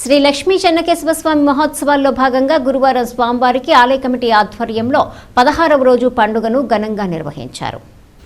శ్రీ లక్ష్మీ చెన్నకేశవ స్వామి మహోత్సవాల్లో భాగంగా గురువారం స్వామివారికి ఆలయ కమిటీ ఆధ్వర్యంలో పదహారవ రోజు పండుగను ఘనంగా నిర్వహించారు.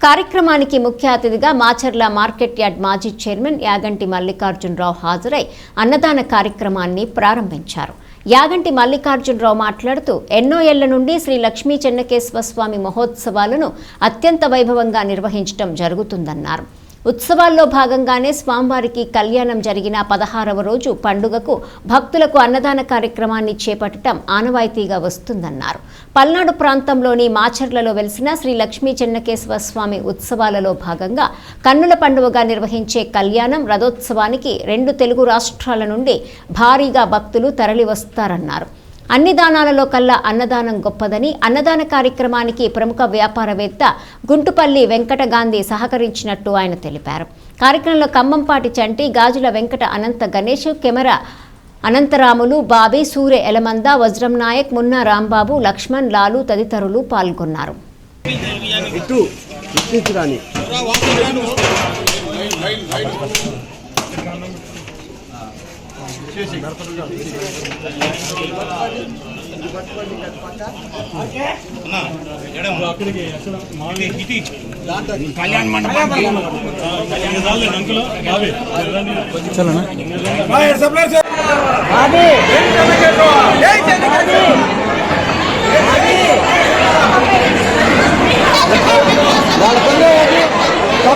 కార్యక్రమానికి ముఖ్య అతిథిగా మాచర్ల మార్కెట్ యార్డ్ మాజీ చైర్మన్ యాగంటి మల్లికార్జునరావు హాజరై అన్నదాన కార్యక్రమాన్ని ప్రారంభించారు. యాగంటి మల్లికార్జునరావు మాట్లాడుతూ ఎన్నో ఏళ్ళ నుండి శ్రీ లక్ష్మీ చెన్నకేశవ స్వామి మహోత్సవాలను అత్యంత వైభవంగా నిర్వహించడం జరుగుతుందన్నారు. ఉత్సవాల్లో భాగంగానే స్వామివారికి కళ్యాణం జరిగిన పదహారవ రోజు పండుగకు భక్తులకు అన్నదాన కార్యక్రమాన్ని చేపట్టడం ఆనవాయితీగా వస్తుందన్నారు. పల్నాడు ప్రాంతంలోని మాచర్లలో వెలిసిన శ్రీ లక్ష్మీ చెన్నకేశ్వర స్వామి ఉత్సవాలలో భాగంగా కన్నుల పండుగగా నిర్వహించే కళ్యాణం రథోత్సవానికి రెండు తెలుగు రాష్ట్రాల నుండి భారీగా భక్తులు తరలివస్తారన్నారు. అన్ని దానాలలో కల్లా అన్నదానం గొప్పదని అన్నదాన కార్యక్రమానికి ప్రముఖ వ్యాపారవేత్త గుంటుపల్లి వెంకట గాంధీ సహకరించినట్టు ఆయన తెలిపారు. కార్యక్రమంలో ఖమ్మంపాటి చంటి గాజుల వెంకట అనంత గణేష్ కెమెరా అనంతరాములు బాబీ సూర్య ఎలమంద వజ్రం నాయక్ మున్నా రాంబాబు లక్ష్మణ్ లాలు తదితరులు పాల్గొన్నారు. ఇటు ఇటు కళ్యాణ్ మండపం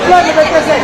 వాళ్ళ పెట్టేసాయి.